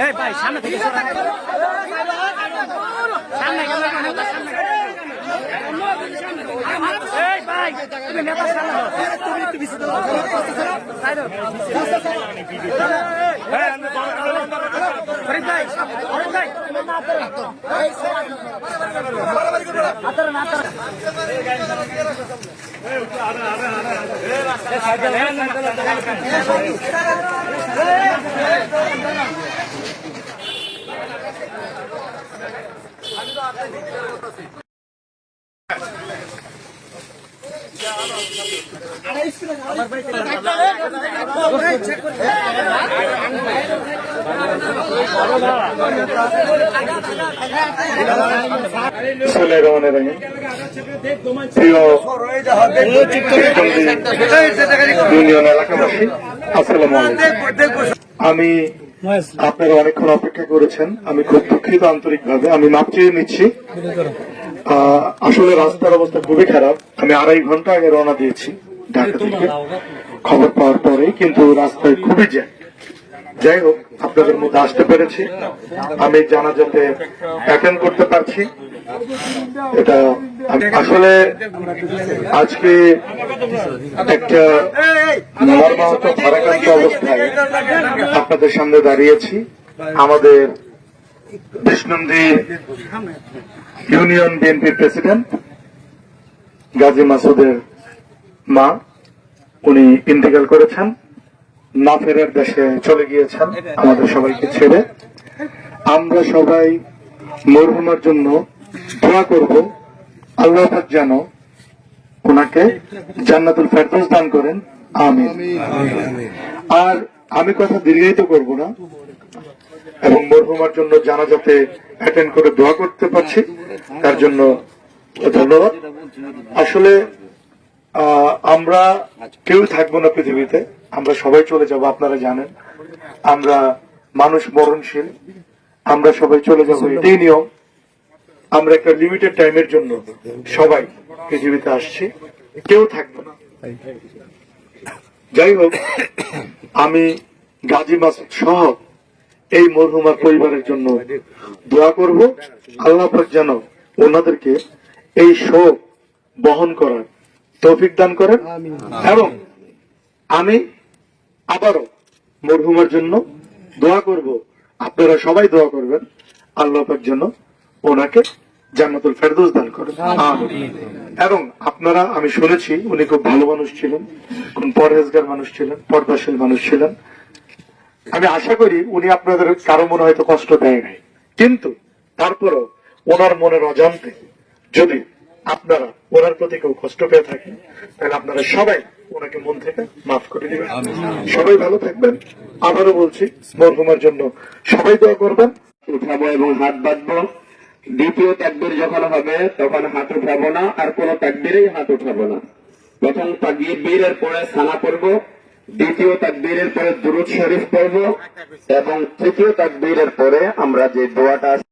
এই ভাই সামনে থেকে সামনে? এই ভাই তুমি ফরিদ ভাই ফরিদ ভাই আতরে আমি আপনারা অনেকক্ষণ অপেক্ষা করেছেন। আমি খুব দুঃখিত আন্তরিকভাবে। আমি মাপ চেয়ে নিচ্ছি। আসলে রাস্তার অবস্থা খুবই খারাপ। আমি আড়াই ঘণ্টা আগে রওনা দিয়েছি ঢাকা থেকে। খবর পাওয়ার পরে কিন্তু রাস্তায় খুবই জ্যাম। যাই হোক, আপনাদের মধ্যে আসতে পেরেছি। আমি জানাজাতে অ্যাটেন্ড করতে পারছি। এটা আসলে আজকে একটা মর্মাহত ভারাক্রান্ত অবস্থায় আপনাদের সামনে দাঁড়িয়েছি। আমাদের বিষ্ণন্দী ইউনিয়ন বিএনপির প্রেসিডেন্ট গাজী মাসুদের মা, উনি ইন্তেকাল করেছেন। না ফেরার দেশে চলে গিয়েছেন আমাদের সবাইকে ছেড়ে। আমরা সবাই মরহুমার জন্য দোয়া করব। আল্লাহ পাক যেন ওনাকে জান্নাতুল ফেরদৌস দান করেন। আমিন। আর আমি কথা দীর্ঘায়িত করব না এবং মরহুমার জন্য জানাজাতে অ্যাটেন্ড করে দোয়া করতে পারছি। তার জন্য ধন্যবাদ। আসলে আমরা কেউ থাকব না পৃথিবীতে। আমরা সবাই চলে যাব আপনারা জানেন। আমরা মানুষ মরণশীল। আমরা সবাই চলে যাব এটাই নিয়ম। আমরা একটা লিমিটেড টাইমের জন্য সবাই পৃথিবীতে আসছি। কেউ থাকবে না। যাই হোক আমি গাজী মাসুদ সহ এই মরহুমার পরিবারের জন্য দোয়া করব। আল্লাহ যেন ওনাদেরকে এই শোক বহন করার তৌফিক দান করেন। এবং আমি আবারও মরহুমার জন্য দোয়া করব। আপনারা সবাই দোয়া করবেন। আল্লাহ পাক যেন ওনাকে জান্নাতুল ফেরদৌস দান করেন। এবং আপনারা আমি শুনেছি উনি খুব ভালো মানুষ ছিলেন কোন পরহেজগার মানুষ ছিলেন পর্দাশীল মানুষ ছিলেন। আমি আশা করি উনি আপনাদের কারও মনে হয়তো কষ্ট দেয় নাই। কিন্তু তারপরও ওনার মনের অজান্তে যদি আপনারা ওনার প্রতি কেউ কষ্ট পেয়ে থাকেন তাহলে আপনারা সবাই ওনাকে মন থেকে মাফ করে দিবেন। সবাই ভালো থাকবেন। আবারও বলছি মরহুমার জন্য সবাই দোয়া করবেন। উঠাবো এবং হাত বাঁধবো। দ্বিতীয় তাকবির যখন হবে তখন হাত উঠাবো না আর কোন তাকবিরেই হাত উঠাবো না। প্রথম তাকবীরের পরে সানা পড়ব দ্বিতীয় তাকবীরের পরে দুরুদ শরীফ পড়ব এবং তৃতীয় তাকবীরের পরে আমরা যে দোয়াটা